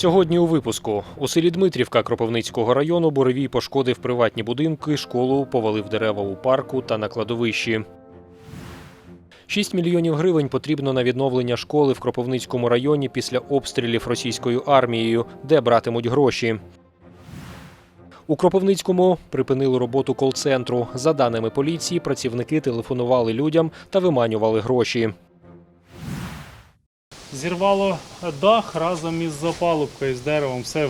Сьогодні у випуску у селі Дмитрівка Кропивницького району буревій пошкодив приватні будинки, школу, повалив дерева у парку та на кладовищі. 6 мільйонів гривень потрібно на відновлення школи в Кропивницькому районі після обстрілів російською армією, де братимуть гроші. У Кропивницькому припинили роботу кол-центру. За даними поліції, працівники телефонували людям та виманювали гроші. Зірвало дах разом із запалубкою, з деревом, все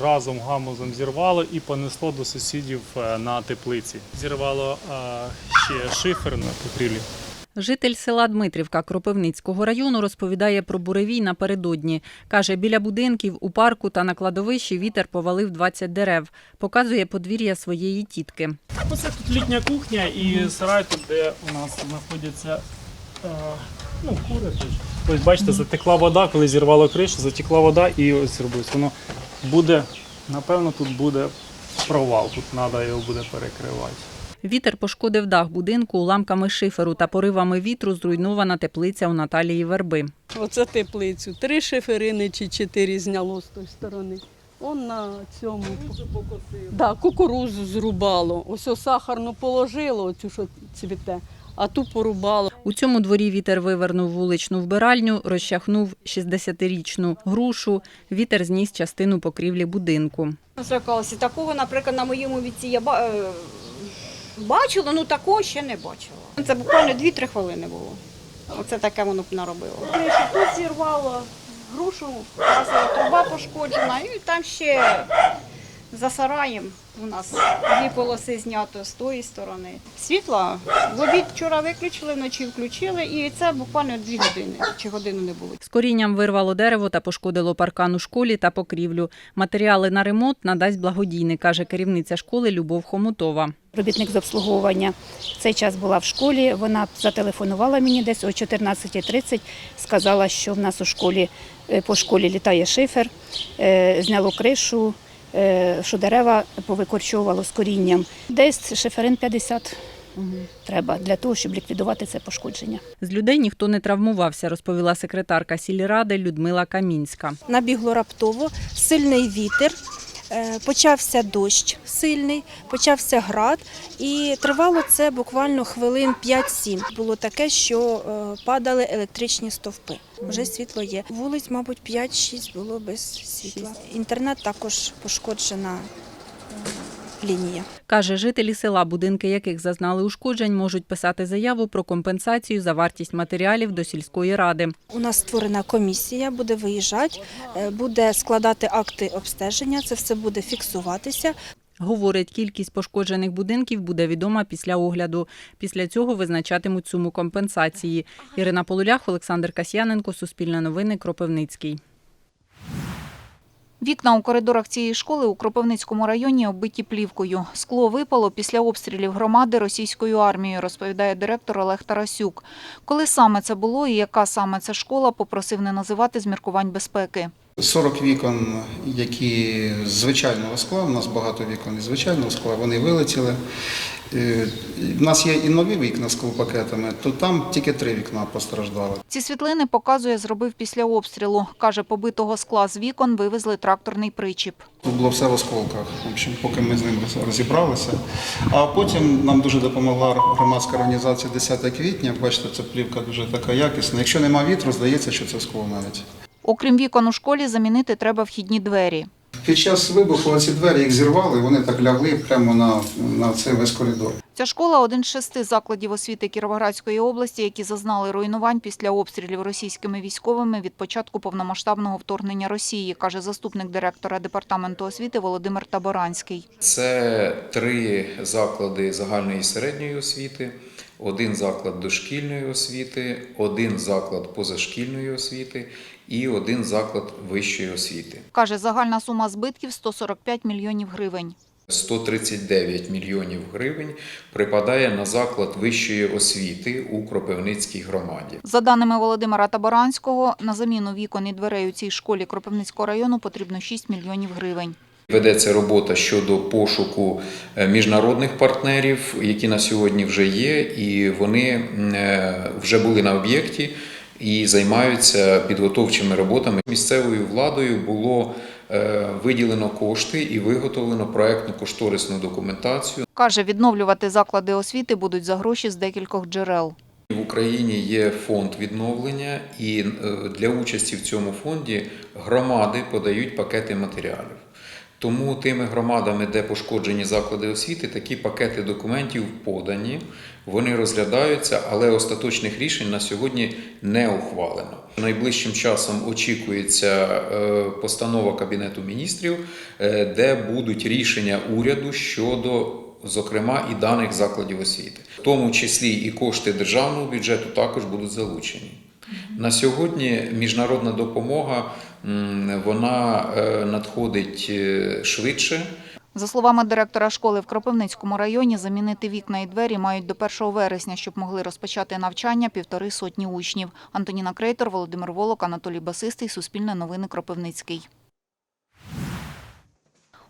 разом гамузом зірвало і понесло до сусідів е, на теплиці. Зірвало е, ще шифер на покрівлі. Житель села Дмитрівка Кропивницького району розповідає про буревій напередодні. Каже, біля будинків, у парку та на кладовищі вітер повалив 20 дерев. Показує подвір'я своєї тітки. Оце тут літня кухня і сарай тут, де у нас знаходяться е, ну, кури. Ось бачите, затекла вода, коли зірвало кришу, затекла вода і ось зробилось. Воно буде, напевно, тут буде провал, тут треба його буде перекривати. Вітер пошкодив дах будинку уламками шиферу та поривами вітру зруйнована теплиця у Наталії Верби. Оце теплицю. Три шиферини чи чотири зняло з тої сторони. Он на цьому да, кукурузу зрубало. Ось сахарну положило, оцю що цвіте, а ту порубало. У цьому дворі вітер вивернув вуличну вбиральню, розчахнув 60-річну грушу. Вітер зніс частину покрівлі будинку. Злякалася. Такого, наприклад, на моєму віці я е, бачила, ну такого ще не бачила. Це буквально 2-3 хвилини було. Оце таке воно б наробило. Кришу тут зірвало, грушу, труба пошкоджена, і там ще за сараєм у нас дві полоси знято з тої сторони. Світла в обід вчора виключили, вночі включили, і це буквально 2 години чи годину не було. З корінням вирвало дерево та пошкодило паркан у школі та покрівлю. Матеріали на ремонт надасть благодійник, каже керівниця школи Любов Хомутова. робітник з обслуговування. В цей час була в школі. Вона зателефонувала мені десь о 14.30, сказала, що в нас у школі е, по школі літає шифер, е, зняло кришу, що дерева повикорчовувало з корінням. Десь шиферин 50 треба для того, щоб ліквідувати це пошкодження. З людей ніхто не травмувався, розповіла секретарка сільради Людмила Камінська. набігло раптово, сильний вітер, е, почався дощ сильний, почався град, і тривало це буквально хвилин 5-7. Було таке, що е, падали електричні стовпи. Вже світло є. Вулиць, мабуть, 5-6 було без світла. Інтернет також пошкоджена е, лінія. Каже, жителі села, будинки яких зазнали ушкоджень, можуть писати заяву про компенсацію за вартість матеріалів до сільської ради. У нас створена комісія, буде виїжджати, е, буде складати акти обстеження, це все буде фіксуватися. Говорить, кількість пошкоджених будинків буде відома після огляду. Після цього визначатимуть суму компенсації. Ірина Полулях, Олександр Касьяненко, Суспільне новини, Кропивницький. Вікна у коридорах цієї школи у Кропивницькому районі оббиті плівкою. Скло випало після обстрілів громади російською армією, розповідає директор Олег Тарасюк. Коли саме це було і яка саме це школа, попросив не називати з міркувань безпеки. 40 вікон, які з звичайного скла, у нас багато вікон із звичайного скла, вони вилетіли. Е, У нас є і нові вікна з склопакетами, то там тільки три вікна постраждали. Ці світлини показує, зробив після обстрілу. Каже, побитого скла з вікон вивезли тракторний причіп. Тут було все в осколках, в общем, поки ми з ним розібралися. А потім нам дуже допомогла громадська організація 10 квітня. Бачите, ця плівка дуже така якісна. Якщо нема вітру, здається, що це скло навіть. Окрім вікон у школі, замінити треба вхідні двері. Під час вибуху ці двері їх зірвали, вони так лягли прямо на, на цей весь коридор. Ця школа – один з шести закладів освіти Кіровоградської області, які зазнали руйнувань після обстрілів російськими військовими від початку повномасштабного вторгнення Росії, каже заступник директора департаменту освіти Володимир Таборанський. Це три заклади загальної і середньої освіти, один заклад дошкільної освіти, один заклад позашкільної освіти і один заклад вищої освіти. Каже, загальна сума збитків – 145 мільйонів гривень. 139 мільйонів гривень припадає на заклад вищої освіти у Кропивницькій громаді. За даними Володимира Таборанського, на заміну вікон і дверей у цій школі Кропивницького району потрібно 6 мільйонів гривень. Ведеться робота щодо пошуку е, міжнародних партнерів, які на сьогодні вже є, і вони е, вже були на об'єкті. І займаються підготовчими роботами. Місцевою владою було е, виділено кошти і виготовлено проектну кошторисну документацію. Каже, відновлювати заклади освіти будуть за гроші з декількох джерел. В Україні є фонд відновлення, і е, для участі в цьому фонді громади подають пакети матеріалів. Тому тими громадами, де пошкоджені заклади освіти, такі пакети документів подані, вони розглядаються, але остаточних рішень на сьогодні не ухвалено. Найближчим часом очікується е, постанова Кабінету міністрів, е, де будуть рішення уряду щодо зокрема і даних закладів освіти, в тому числі і кошти державного бюджету також будуть залучені. На сьогодні міжнародна допомога вона е, надходить е, швидше. За словами директора школи в Кропивницькому районі, замінити вікна і двері мають до 1 вересня, щоб могли розпочати навчання півтори сотні учнів. Антоніна Крейтор, Володимир Волок, Анатолій Басистий, Суспільне новини Кропивницький.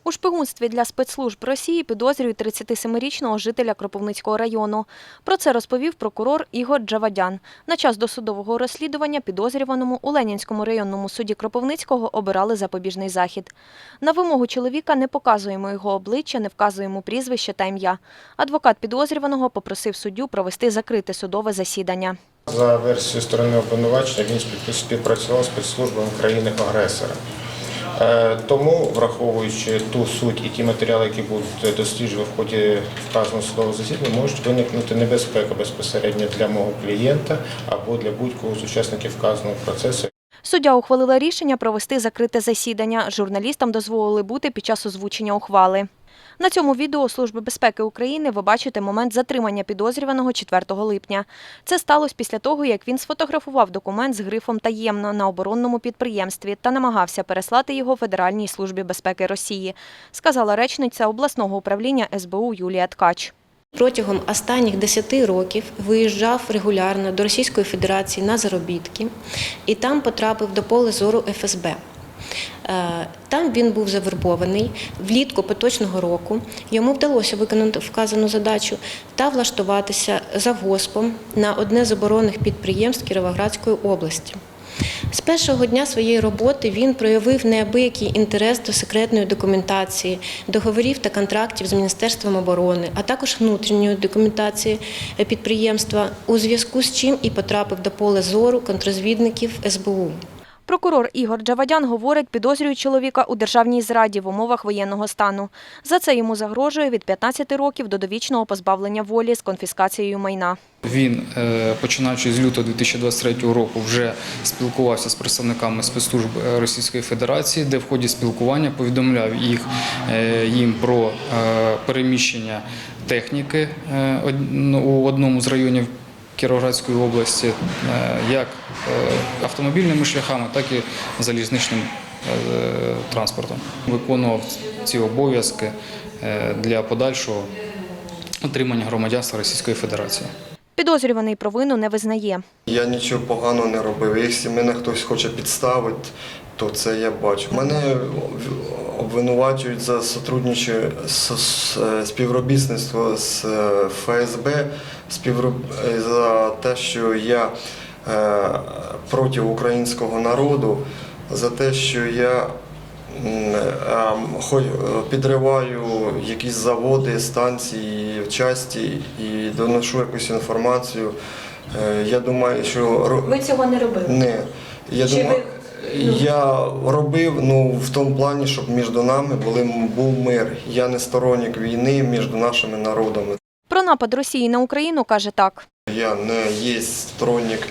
У шпигунстві для спецслужб Росії підозрюють 37-річного жителя Кропивницького району. Про це розповів прокурор Ігор Джавадян. На час досудового розслідування підозрюваному у Ленінському районному суді Кропивницького обирали запобіжний захід. На вимогу чоловіка не показуємо його обличчя, не вказуємо прізвище та ім'я. Адвокат підозрюваного попросив суддю провести закрите судове засідання. За версією сторони обвинувачення він спів- співпрацював з спецслужбами країни-агресора. Е, Тому, враховуючи ту суть і ті матеріали, які будуть досліджені в ході вказаного судового засідання, можуть виникнути небезпека безпосередньо для мого клієнта або для будь-кого з учасників вказаного процесу. Суддя ухвалила рішення провести закрите засідання. Журналістам дозволили бути під час озвучення ухвали. На цьому відео Служби безпеки України ви бачите момент затримання підозрюваного 4 липня. Це сталося після того, як він сфотографував документ з грифом таємно на оборонному підприємстві та намагався переслати його Федеральній службі безпеки Росії, сказала речниця обласного управління СБУ Юлія Ткач. Протягом останніх 10 років виїжджав регулярно до Російської Федерації на заробітки і там потрапив до поля зору ФСБ. Е, Там він був завербований влітку поточного року. Йому вдалося виконати вказану задачу та влаштуватися завгоспом на одне з оборонних підприємств Кіровоградської області. З першого дня своєї роботи він проявив неабиякий інтерес до секретної документації, договорів та контрактів з Міністерством оборони, а також внутрішньої документації підприємства, у зв'язку з чим і потрапив до поля зору контрозвідників СБУ. Прокурор Ігор Джавадян говорить, підозрюють чоловіка у державній зраді в умовах воєнного стану. За це йому загрожує від 15 років до довічного позбавлення волі з конфіскацією майна. Він, е, починаючи з лютого 2023 року, вже спілкувався з представниками спецслужб е, Російської Федерації, де в ході спілкування повідомляв їх е, їм про переміщення техніки ну, у одному з районів Кіровоградської області, е, як е, автомобільними шляхами, так і залізничним е, транспортом. Виконував ці обов'язки для подальшого отримання громадянства Російської Федерації. Підозрюваний провину не визнає. Я нічого поганого не робив. Якщо мене хтось хоче підставити, то це я бачу. Мене обвинувачують за сотрудниче е, співробітництво з е, ФСБ, е, за те, що я проти українського народу, за те, що я підриваю якісь заводи, станції, часті і доношу якусь інформацію. Я думаю, що Ви цього не робили? не. Я Чи думаю, я робив ну, в тому плані, щоб між нами були, був мир. Я не сторонник війни між нашими народами. Про напад Росії на Україну каже так. Я не є сторонник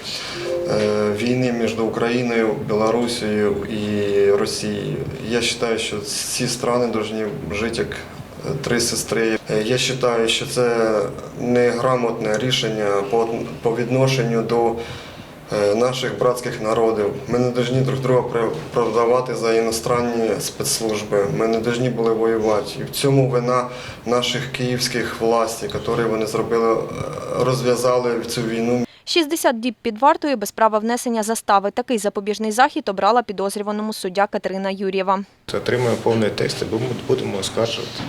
е, війни між Україною, Білорусією і Росією. Я вважаю, що ці країни повинні жити як е, три сестри. Е, Я вважаю, що це неграмотне рішення по, по відношенню до наших братських народів. Ми не повинні друг друга продавати за іностранні спецслужби. Ми не повинні були воювати. І в цьому вина наших київських властей, які вони зробили, е, розв'язали цю війну 60 діб під вартою без права внесення застави. Такий запобіжний захід обрала підозрюваному суддя Катерина Юрєва. Отримуємо повний текст і будемо- будемо оскаржувати.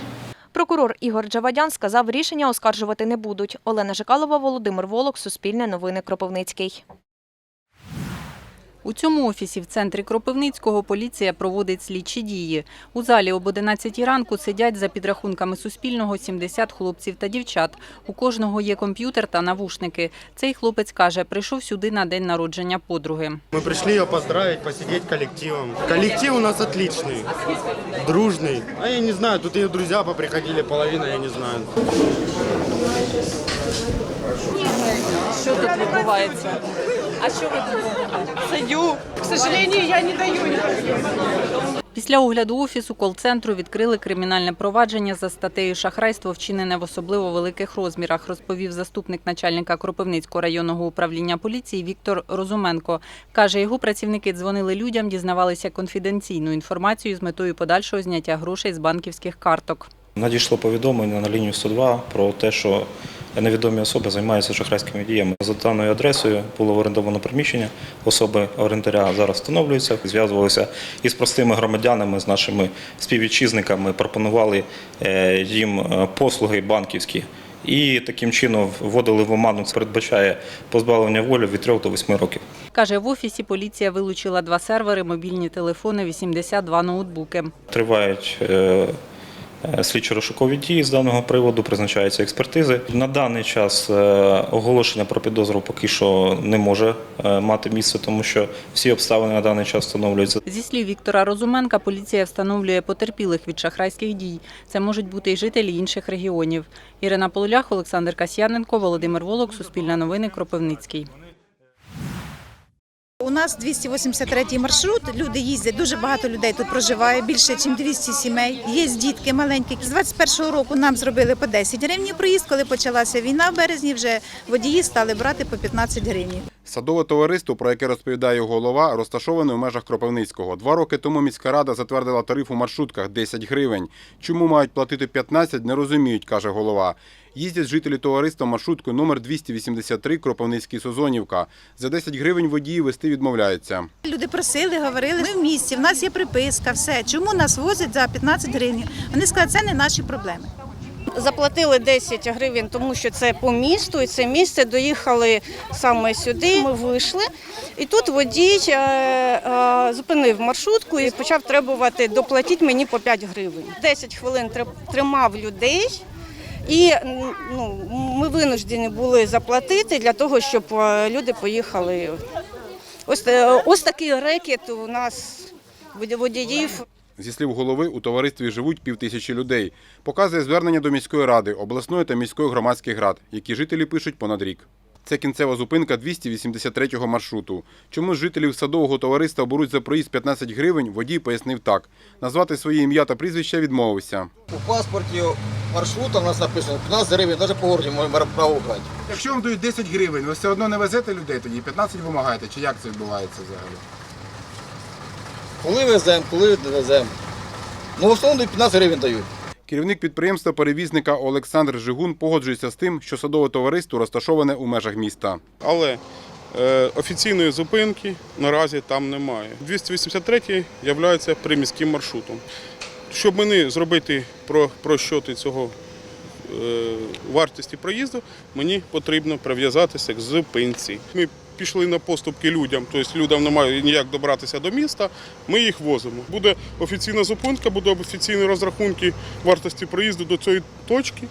Прокурор Ігор Джавадян сказав, рішення оскаржувати не будуть. Олена Жикалова, Володимир Волок, Суспільне новини Кропивницький. У цьому офісі в центрі Кропивницького поліція проводить слідчі дії. У залі об 11 ранку сидять за підрахунками Суспільного 70 хлопців та дівчат. У кожного є комп'ютер та навушники. Цей хлопець каже, прийшов сюди на день народження подруги. Мы пришли ее поздравить, посидеть коллективом. Коллектив у нас отличный, дружный. А я не знаю, тут ее друзья поприходили, половина, я не знаю. Що тут відбувається? А що ви тут? Сидю. К сожалению, я не даю Після огляду офісу кол-центру відкрили кримінальне провадження за статтею шахрайство, вчинене в особливо великих розмірах, розповів заступник начальника Кропивницького районного управління поліції Віктор Розуменко. Каже, його працівники дзвонили людям, дізнавалися конфіденційну інформацію з метою подальшого зняття грошей з банківських карток. Надійшло повідомлення на лінію 102 про те, що невідомі особи займаються шахрайськими діями. За даною адресою було орендовано приміщення. Особи орендаря зараз встановлюються. Зв'язувалися із простими громадянами, з нашими співвітчизниками, пропонували е, їм е, послуги банківські. І таким чином вводили в оману. Це передбачає позбавлення волі від 3 до 8 років. Каже, в офісі поліція вилучила два сервери, мобільні телефони, 82 ноутбуки. Тривають е, слідчо-розшукові дії з даного приводу, призначаються експертизи. На даний час е, оголошення про підозру поки що не може е, мати місце, тому що всі обставини на даний час встановлюються. Зі слів Віктора Розуменка, поліція встановлює потерпілих від шахрайських дій. Це можуть бути і жителі інших регіонів. Ірина Полулях, Олександр Касьяненко, Володимир Волок, Суспільне новини, Кропивницький. У нас 283 маршрут. Люди їздять. Дуже багато людей тут проживає, більше ніж 200 сімей. Є дітки маленькі. З 21-го року нам зробили по 10 гривень проїзд. Коли почалася війна в березні, вже водії стали брати по 15 гривень. Садове товариство, про яке розповідає голова, розташоване у межах Кропивницького. Два роки тому міська рада затвердила тариф у маршрутках 10 гривень. Чому мають платити 15, не розуміють, каже голова. Їздять жителі товариства маршруткою номер 283 Кропивницький Созонівка. За 10 гривень водії вести відмовляються. Люди просили, говорили, ми в місті, в нас є приписка, все. Чому нас возять за 15 гривень? Вони сказали, це не наші проблеми. Заплатили 10 гривень, тому що це по місту, і це місце доїхали саме сюди. Ми вийшли, і тут водій е, е, зупинив маршрутку і почав требувати доплатіть мені по 5 гривень. 10 хвилин тримав людей. І ну, ми винуждені були заплатити для того, щоб е, люди поїхали. Ось, ось такий рекет у нас водіїв. Зі слів голови, у товаристві живуть півтисячі людей. Показує звернення до міської ради, обласної та міської громадських рад, які жителі пишуть понад рік. Це кінцева зупинка 283-го маршруту. Чому жителів садового товариства беруть за проїзд 15 гривень, водій пояснив так. Назвати своє ім'я та прізвище відмовився. У паспорті маршрута у нас написано 15 гривень, навіть по городі можемо право брати. Якщо вам дають 10 гривень, ви все одно не везете людей тоді, 15 вимагаєте, чи як це відбувається взагалі? Коли веземо, коли веземо. Ну, в основному 15 гривень дають. Керівник підприємства перевізника Олександр Жигун погоджується з тим, що садове товариство розташоване у межах міста. Але е, офіційної зупинки наразі там немає. 283 є приміським маршрутом. Щоб мені зробити про, прощоти цього е, вартості проїзду, мені потрібно прив'язатися к зупинці. Ми пішли на поступки людям, тобто людям немає ніяк добратися до міста, ми їх возимо. Буде офіційна зупинка, буде офіційні розрахунки вартості проїзду до цієї точки,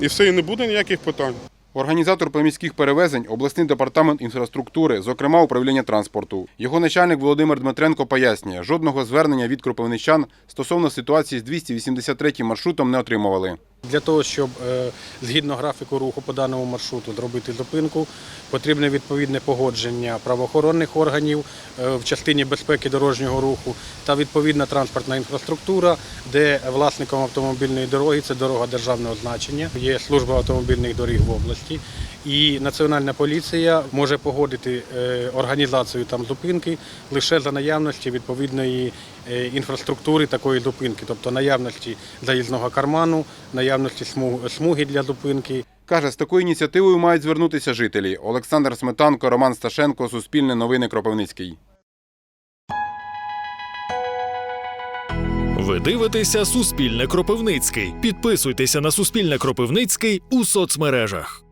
і все, і не буде ніяких питань. Організатор поміських перевезень обласний департамент інфраструктури, зокрема управління транспорту. Його начальник Володимир Дмитренко пояснює, жодного звернення від кропивничан стосовно ситуації з 283 маршрутом не отримували. Для того, щоб е, згідно графіку руху по даному маршруту зробити зупинку, потрібне відповідне погодження правоохоронних органів е, в частині безпеки дорожнього руху та відповідна транспортна інфраструктура, де власником автомобільної дороги це дорога державного значення, є служба автомобільних доріг в області. І Національна поліція може погодити е, організацію там зупинки лише за наявності відповідної е, інфраструктури такої зупинки, тобто наявності заїзного карману, наявності смуги для зупинки. Каже, з такою ініціативою мають звернутися жителі. Олександр Сметанко, Роман Сташенко, Суспільне новини Кропивницький. Ви дивитеся Суспільне Кропивницький. Підписуйтеся на Суспільне Кропивницький у соцмережах.